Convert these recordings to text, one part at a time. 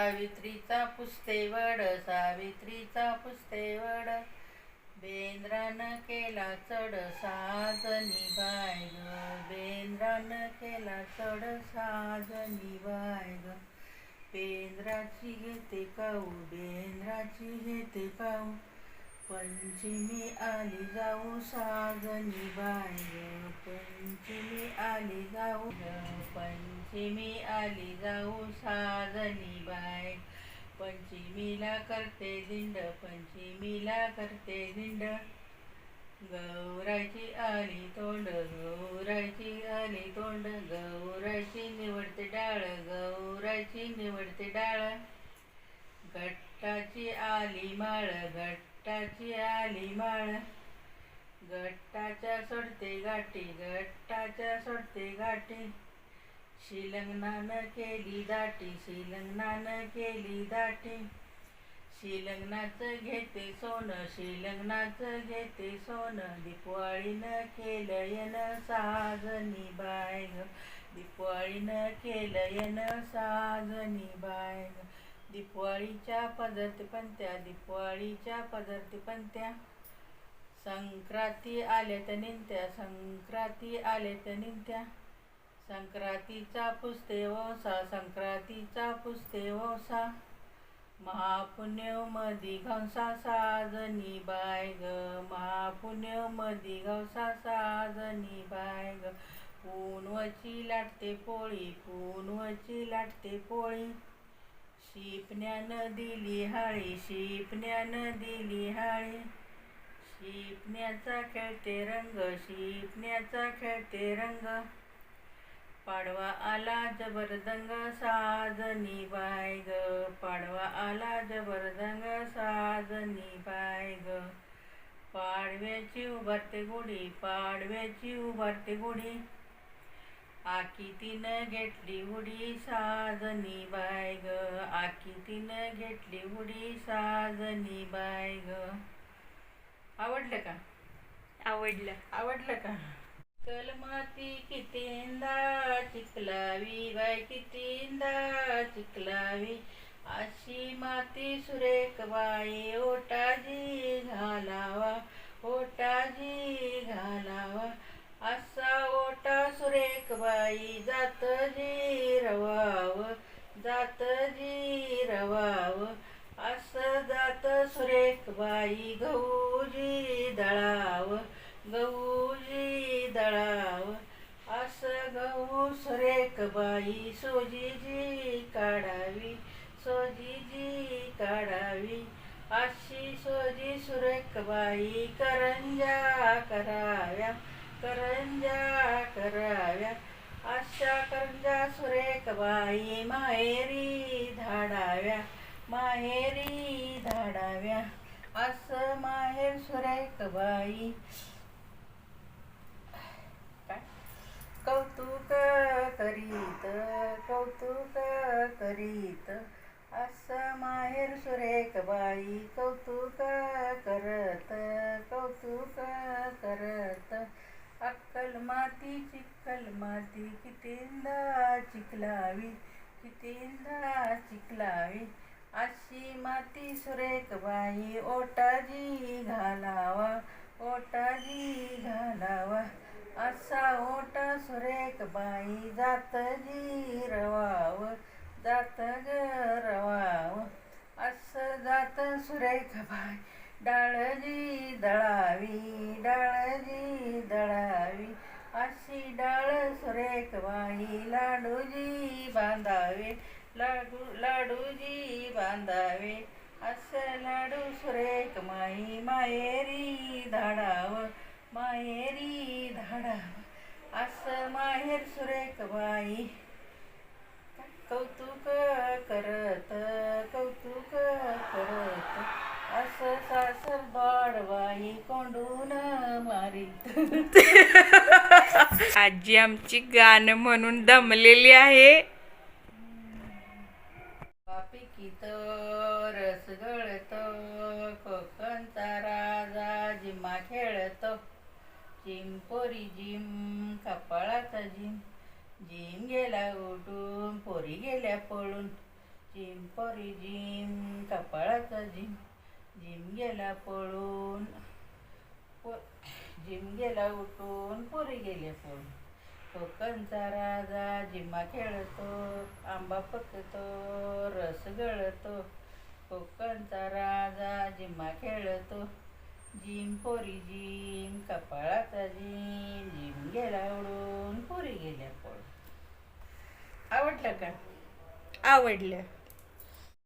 सावित्रीचा पुस्तेवड सावित्रीचा पुसते वड. केला चढ साजनी बाय ग बेंद्रानं केला चढ साजनी बाय ग. बेंद्राची घेते काऊ बेंद्राची घेते काऊ पंचमी आली जाऊ साजनी बाय ग पंचमी आली जाऊ ग पंचमी आली जाऊ साजनी बाय. पंचमीला करते दिंड पंचमीला करते दिंड. गौराची आली तोंड गौराची आली तोंड. गौराची निवडते डाळ गौराची निवडते डाळ. गट्टाची आली माळ घट्टाची आली माळ. घट्टाच्या सोडते गाठी घट्टाच्या सोडते गाठी. शिलग्नानं केली दाटी शिलग्नानं केली दाटी. शिलग्नाचं घेते सोनं शिलग्नाचं घेते सोनं. दिपवाळीनं केलं येन साजनी बाय ग. दिपवाळीनं केलं येन साजनी बाय ग. दिपवाळीच्या पदरते पंत्या दिपवाळीच्या पदरते पंत्या संक्रांती आल्यात निंत्या संक्रांती आल्यात निंत्या. संक्रांतीचा पुसते वसा संक्रांतीचा पुसते वसा महापुण्य मधी घंसा साजनी बाय ग महापुण्य मधी घंसा साजनी बाय ग. पुनवची लाटते पोळी पुनवची लाटते पोळी. शिपण्यानं दिली हाळी शिपण्यानं दिली हाळी. शिपण्याचा खेळते रंग शिपण्याचा खेळते रंग. पाडवा आला जबरदंग साजनी बाय ग. पाडवा आला जबरदंग साजनी बाय ग. पाडव्याची उभारते गुढी पाडव्याची उभारते गुढी. आकी तिनं घेतली उडी साजनी बाय ग. आकी तिनं घेतली उडी साजनी बाय ग. आवडलं का? आवडलं. आवडलं का? कलमाती कितींदा चिखलावी बाय कितींदा चिखलावी. अशी माती सुरेख बाई ओटाजी घालावा ओटाजी घालावा. असा ओटा सुरेख बाई जात जी रवाव जात जी रवाव. असं जात सुरेख बाई गहूजी दळाव गहूजी दळाव असं गहू सुरेख बाई सोजीजी काढावी सोजीजी काढावी. अशी सोजी सुरेख बाई करंजा कराव्या करंजा कराव्या. अशा करंजा सुरेख बाई माहेरी धाडाव्या माहेरी धाडाव्या. असं माहेर सुरेख बाई कौतुक करीत कौतुक करीत. असं माहेर सुरेख बाई कौतुक करत कौतुक करत. अक्कल माती चिक्कल माती कितींदा चिखलावी कितींदा चिखलावी. अशी माती सुरेख बाई ओटाजी घालावा ओटाजी घालावा. असा ओट सुरेख बाई जात जी रवाव जात ग रवाव असं जात सुरेख बाई डाळजी दळावी डाळजी दळावी. अशी डाळ सुरेख बाई लाडूजी बांधावे लाडू लाडूजी बांधावे. असं लाडू सुरेख माई माहेरी धाडावं. माहेरी धाडा. असं माहेर सुरेख बाई. कौतुक करत कौतुक करत. असं सासर बाडवाई कोंडून मारित. आजी आमची गाणं म्हणून दमलेली आहे. चिंपोरी जिम कपाळाचा जिम. जिम गेला उठून पोरी गेल्या पळून. चिंपोरी जिम कपाळाचा जिम. जिम गेला पळून पो जिम गेला उठून पोरी गेल्या पळून. कोकणचा राजा जिमा खेळतो आंबा पकतो रस गळतो. कोकणचा राजा जिम्मा खेळतो जिम पोरी जिम कपाळाचा जिम जिम गेला उडून पोरी गेल्या पळून आवडलं का? आवडलं.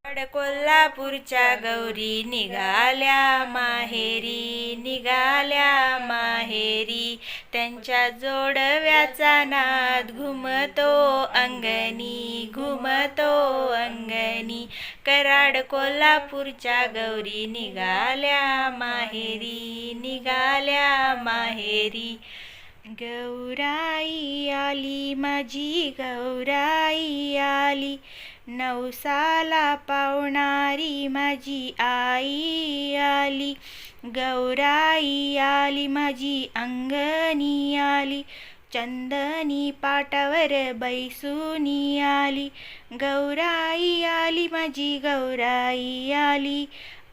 गड कोल्हापूरच्या गौरी निघाल्या माहेरी निघाल्या माहेरी. त्यांच्या जोडव्याचा नाद घुमतो अंगणी घुमतो अंगणी. कराड कोल्हापूरच्या गौरी निघाल्या माहेरी निघाल्या माहेरी. गौराई आली माझी गौराई आली. नवसाला पावणारी माझी आई आली. गौराई आली माझी अंगणी आली. चंदनी पाटावर बैसूनी आली गौराई आली माझी गौराई आली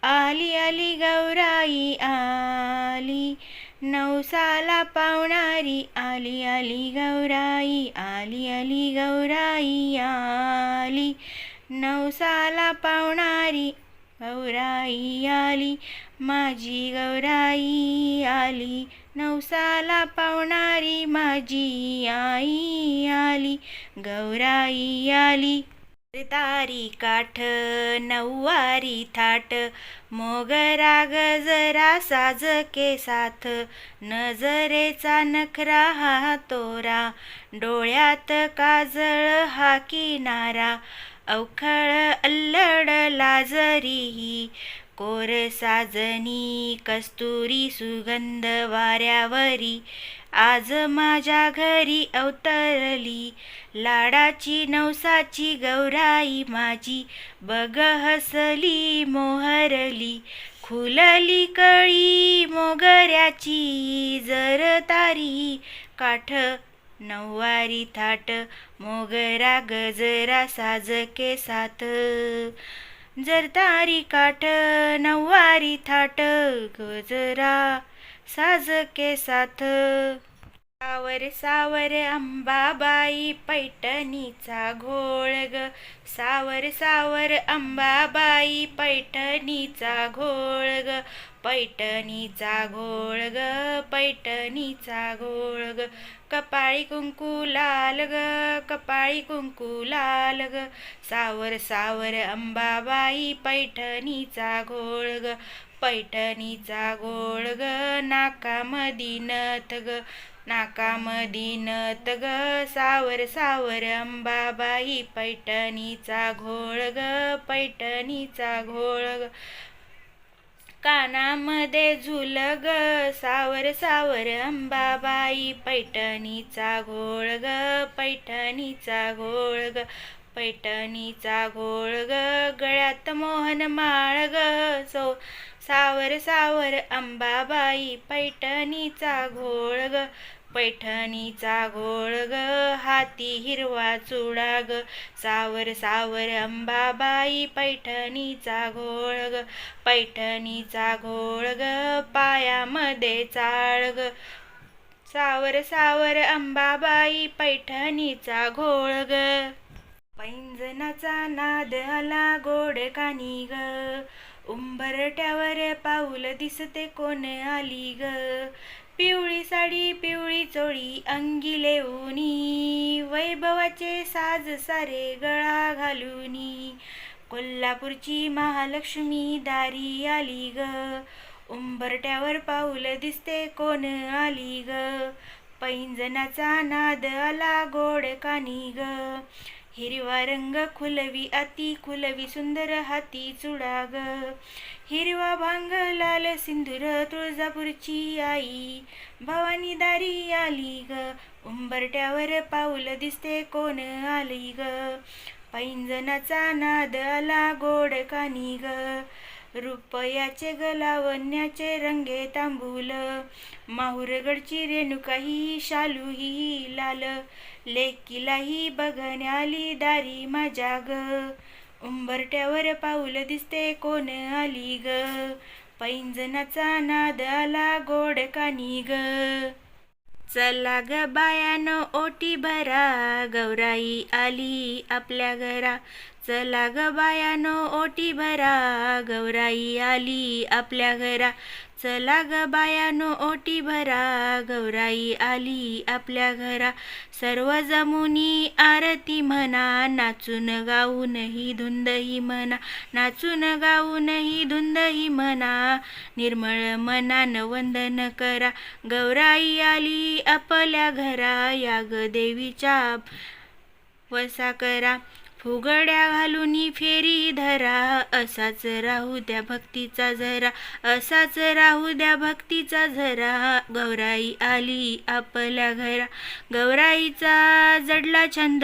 आली आली गौराई आली नवसाला पावणारी आली आली गौराई आली आली गौराई आली नवसाला पावणारी गौराई आली माझी गौराई आली. नवसाला पावणारी माझी आई आली. गौराई आली. तारी काठ नऊवारी थाट. मोगरा गजरा साज केसाथ नजरेचा नखरा हा तोरा. डोळ्यात काजळ हा किनारा. अवखळ अल्लड लाजरीही. कोर साजनी कस्तुरी सुगंध वाऱ्यावरी. आज माझ्या घरी अवतरली. लाडाची नवसाची गौराई माझी. बग हसली मोहरली. खुलली कळी मोगऱ्याची. जर तारी काठ नऊवारी थाट मोगरा गजरा साज केसात जर तारी काठ नववारी थाट गजरा साज के साथ. सावर सावर अंबाबाई पैठणीचा घोळ ग. सावर सावर अंबाबाई पैठणीचा घोळ ग. पैठणीचा घोळ ग पैठणीचा घोळ ग. कपाळी कुंकू लाल ग कपाळी कुंकू लाल ग. सावर सावर अंबाबाई पैठणीचा घोळ ग. पैठणीचा घोळ ग नाकामदी नथ ग. नाकामधी ग सावर सावर अंबाबाई पैठणीचा घोळ ग पैठणीचा घोळ ग. कानामध्ये झुल ग सावर सावर अंबाबाई पैठणीचा घोळ ग पैठणीचा घोळ ग पैठणीचा घोळ ग. गळ्यात मोहन माळ ग सो सावर सावर अंबाबाई पैठणीचा घोळ ग. पैठणीचा घोळ ग. हाती हिरवा चुडा ग. सावर सावर अंबाबाई पैठणीचा घोळ ग. पैठणीचा घोळ ग. पायामध्ये चाळ ग. सावर सावर अंबाबाई पैठणीचा घोळ ग. पैंजनाचा नाद आला गोड कानी ग. उंबरट्यावर पाऊल दिसते कोण आली ग? पिवळी साडी पिवळी चोळी अंगी लेऊनी वैभवाचे साज सारे गळा घालूनी. कोल्हापूरची महालक्ष्मी दारी आली ग. उंबरट्यावर पाऊल दिसते कोण आली ग? पैंजनाचा नाद आला गोड कानी ग. हिरवा रंग खुलवी अति खुलवी सुंदर हाती चुडा ग हिरवा भांग लाल सिंधूर तुळजापूरची आई भवानी दारी आली ग उंबरट्यावर पाऊल दिसते कोण आली ग पैंजनाचा नाद आला गोड कानी ग रुपयाचे गलावण्याचे रंगे तांबूल. माहुरगडची रेणुकाही शालूही लाल. लेकीलाही बघण्याली दारी माझ्या ग उंबरट्यावर पाऊल दिसते कोण आली ग? पैंजनाचा नाद आला गोड कानी ग. चला ग बायानो ओटी भरा गौराई आली आपल्या घरा. चला ग बायानो ओटी भरा. गौराई आली आपल्या घरा. चला ग बायानो ओटी भरा. गौराई आली आपल्या घरा. सर्व जमुनी आरती म्हणा नाचून गाऊनही धुंदही म्हणा. नाचून गाऊनही धुंदही म्हणा. निर्मळ मनान वंदन करा. गौराई आली आपल्या घरा. या देवीच्या वसा करा. फुगड्या घालून फेरी धरा. असाच राहू द्या भक्तीचा झरा. असाच राहू द्या भक्तीचा झरा. गौराई आली आपल्या घरा. गौराईचा जडला छंद.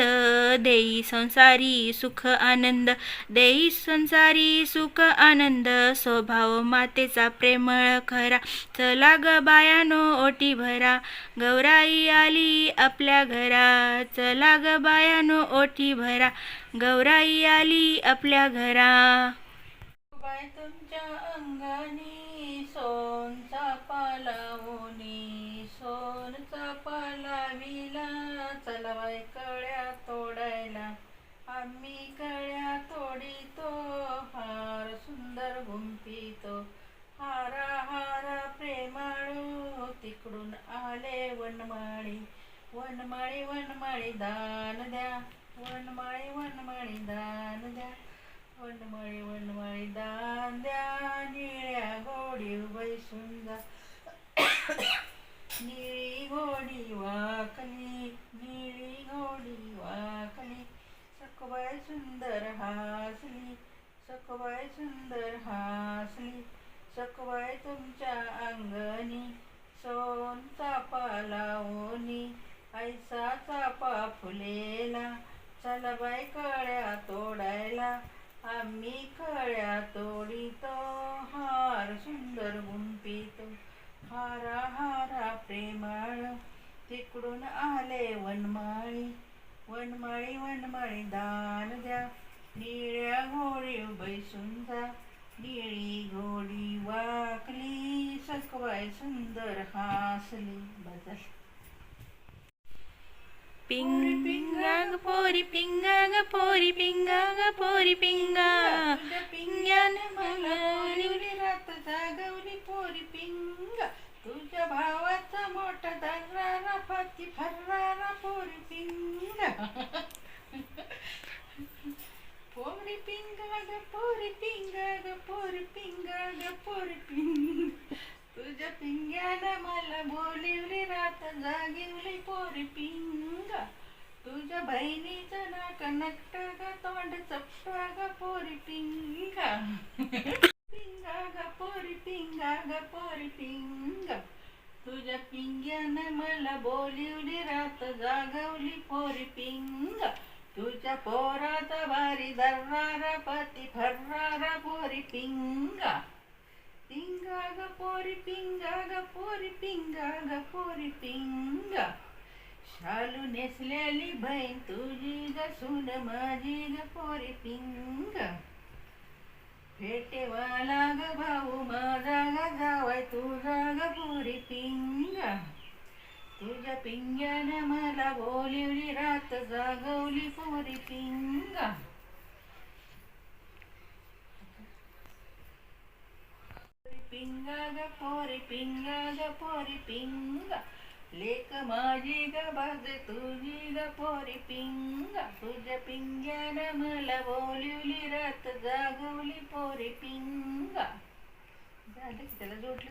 देई संसारी सुख आनंद. देई संसारी सुख आनंद. स्वभाव मातेचा प्रेमळ खरा. चला ग बायानो ओटी भरा. गौराई आली आपल्या घरा. चला ग बायानो ओटी भरा. गौराई आली आपल्या घरा. बाय तुमच्या अंगानी सोनचा पालावणी सोनचा पालाविला. चला बाय कळ्या तोडायला. आम्ही कळ्या तोडितो हार सुंदर गुंपितो हारा हारा प्रेमाळू तिकडून आले वनमाळी. वनमाळी वनमाळी दान द्या. वनमाळी वनमाळी दान द्या. वनमाळी वनमाळी दान द्या. निळ्या गोडी बैसून जा. निळी घोडी वाकली निळी घोडी वाकली. सखबाई सुंदर हासली सखबाई सुंदर हासली. सखबाई तुमच्या अंगणी सोन चापा लावणी ऐसा चापा फुलेला. चल बाई कळ्या तोडायला. आम्ही कळ्या तोडितो हार सुंदर गुंपितो हारा हारा प्रेमाळ तिकडून आले वनमाळी. वनमाळी वनमाळी दान द्या. निळ्या गोळी बैसून जा. निळी घोडी वाकली सकवाय सुंदर हासली बदल. पिंग पिंगा पोरी पिंगा ग पोरी पिंगा ग पोरी पिंगा तुझ्या मला रात जागवली पोरी पिंग तुझ्या भावाचा मोठा दर्रारा फाती फर्रारा पोरी पिंग पोरी पिंगा ग पोरी पिंगा ग पोरी पिंगा ग पोरी पिंग तुझ्या पिंग्यानं मला बोलिवली रात जागिवली पोरी पिंग तुझ्या बहिणीचं ना कनकट ग तोंड चपटा ग पोरी पिंगा पिंगा ग पोरी पिंगा ग पोरी पिंग तुझ्या पिंग्यानं मला बोलिवली रात जागवली पोरी पिंग तुझ्या पोरात भारी दर्रारा पती फर्रारा पोरी पिंगा पिंगा ग पोरी पिंगा ग पोरी पिंगा ग पोरी पिंगा शालू नेसलेली बहीण तुझी ग सून माझी ग पोरी पिंग. फेटेवाला ग भाऊ माझा ग जावाय तुझा ग पोरी पिंग. तुझ्या पिंग्यानं मला बोलिवली रात जागवली पोरी पिंगा. पिंगा ग पोरी पिंगा ग पोरी पिंगा. लेक माझी ग बाज तुझी ग पोरी पिंगा. तुझ्या पिंग्यानं मला बोलिवली रात जागवली पोरी पिंगा. झालं की त्याला जोडलं?